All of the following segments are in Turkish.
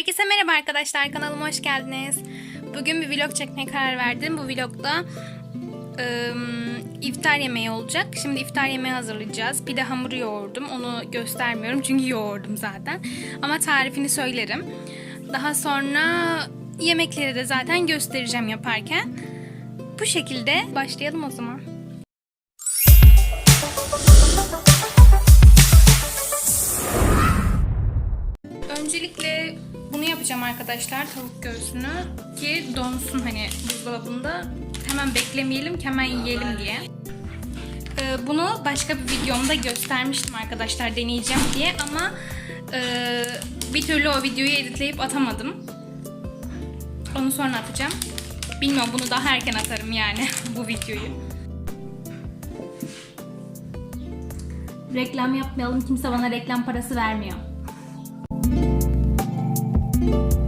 Herkese merhaba arkadaşlar kanalıma hoş geldiniz. Bugün bir vlog çekmeye karar verdim. Bu vlogda ıı, iftar yemeği olacak. Şimdi iftar yemeği hazırlayacağız. Pide hamuru yoğurdum. Onu göstermiyorum çünkü yoğurdum zaten. Ama tarifini söylerim. Daha sonra yemekleri de zaten göstereceğim yaparken. Bu şekilde başlayalım o zaman. Arkadaşlar tavuk göğsünü ki donsun hani buzdolabında hemen beklemeyelim ki hemen yiyelim diye. Ee, bunu başka bir videomda göstermiştim arkadaşlar deneyeceğim diye ama e, bir türlü o videoyu editleyip atamadım. Onu sonra atacağım. Bilmiyorum bunu daha erken atarım yani bu videoyu. Reklam yapmayalım kimse bana reklam parası vermiyor. Bu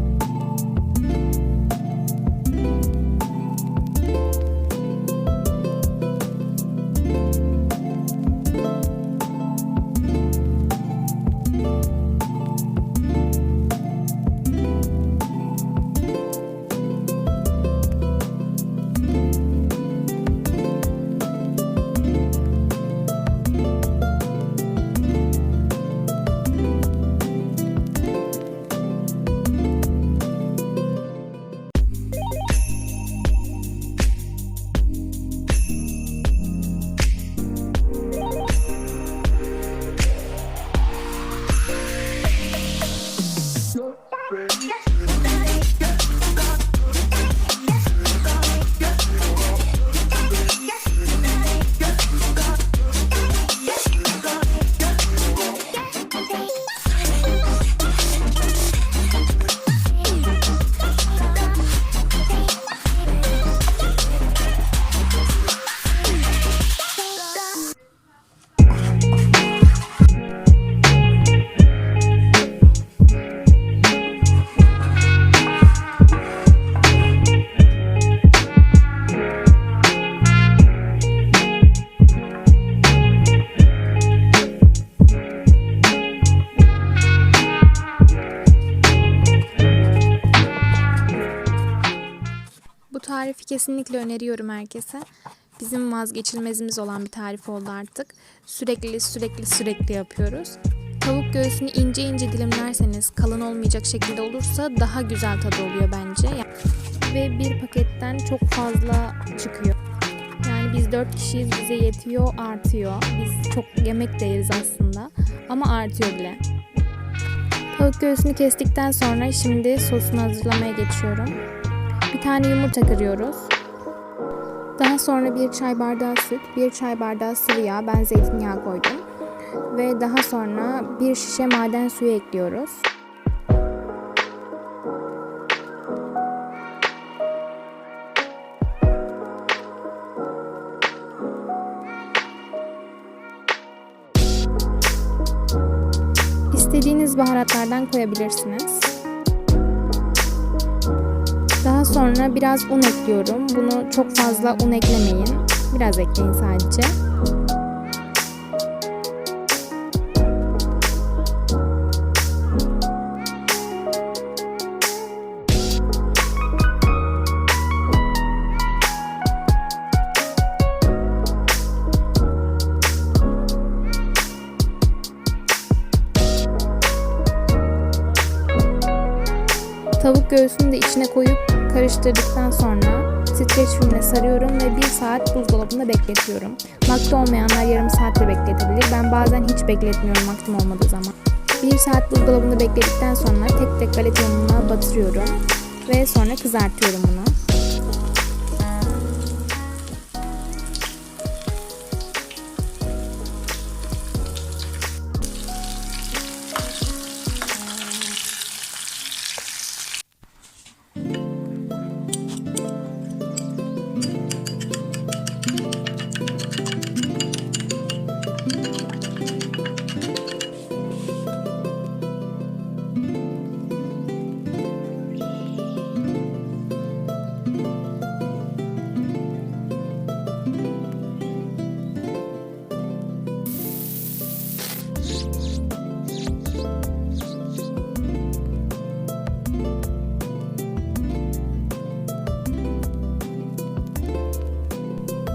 tarifi kesinlikle öneriyorum herkese. Bizim vazgeçilmezimiz olan bir tarif oldu artık. Sürekli sürekli sürekli yapıyoruz. Tavuk göğsünü ince ince dilimlerseniz kalın olmayacak şekilde olursa daha güzel tadı oluyor bence. Ve bir paketten çok fazla çıkıyor. Yani biz 4 kişiyiz bize yetiyor artıyor. Biz çok yemek de yeriz aslında ama artıyor bile. Tavuk göğsünü kestikten sonra şimdi sosunu hazırlamaya geçiyorum. Tane yumurta kırıyoruz. Daha sonra bir çay bardağı süt, bir çay bardağı sıvı yağ, ben zeytinyağı koydum. Ve daha sonra bir şişe maden suyu ekliyoruz. İstediğiniz baharatlardan koyabilirsiniz. Daha sonra biraz un ekliyorum. Bunu çok fazla un eklemeyin. Biraz ekleyin sadece. Tavuk göğsünü de içine koyup Karıştırdıktan sonra streç filmle sarıyorum ve 1 saat buzdolabında bekletiyorum. Makte olmayanlar yarım saatte bekletebilir. Ben bazen hiç bekletmiyorum maktum olmadığı zaman. 1 saat buzdolabında bekledikten sonra tek tek galet ununa batırıyorum ve sonra kızartıyorum bunu.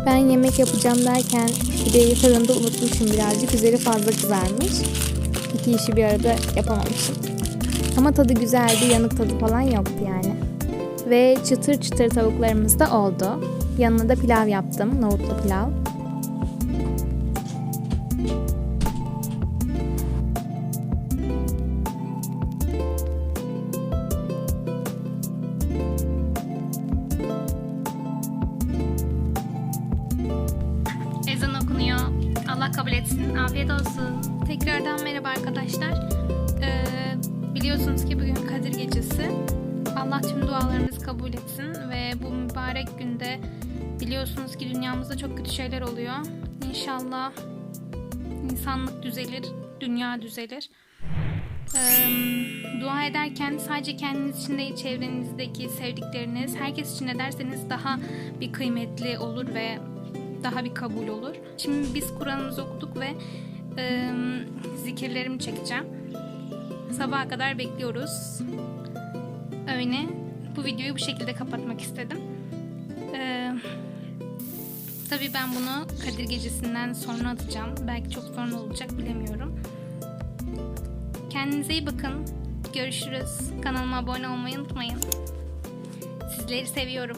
Ben yemek yapacağım derken pideyi fırında unutmuşum birazcık. Üzeri fazla kızarmış. İki işi bir arada yapamamışım. Ama tadı güzeldi, yanık tadı falan yoktu yani. Ve çıtır çıtır tavuklarımız da oldu. Yanına da pilav yaptım, nohutlu pilav. Etsin. Afiyet olsun. Tekrardan merhaba arkadaşlar. Ee, biliyorsunuz ki bugün Kadir Gecesi. Allah tüm dualarımızı kabul etsin ve bu mübarek günde biliyorsunuz ki dünyamızda çok kötü şeyler oluyor. İnşallah insanlık düzelir, dünya düzelir. Ee, dua ederken sadece kendiniz için değil çevrenizdeki sevdikleriniz herkes için ederseniz daha bir kıymetli olur ve daha bir kabul olur. Şimdi biz Kur'an'ımızı okuduk ve e, zikirlerimi çekeceğim. Sabaha kadar bekliyoruz. Öyle. Bu videoyu bu şekilde kapatmak istedim. E, tabii ben bunu Kadir Gecesi'nden sonra atacağım. Belki çok sonra olacak bilemiyorum. Kendinize iyi bakın. Görüşürüz. Kanalıma abone olmayı unutmayın. Sizleri seviyorum.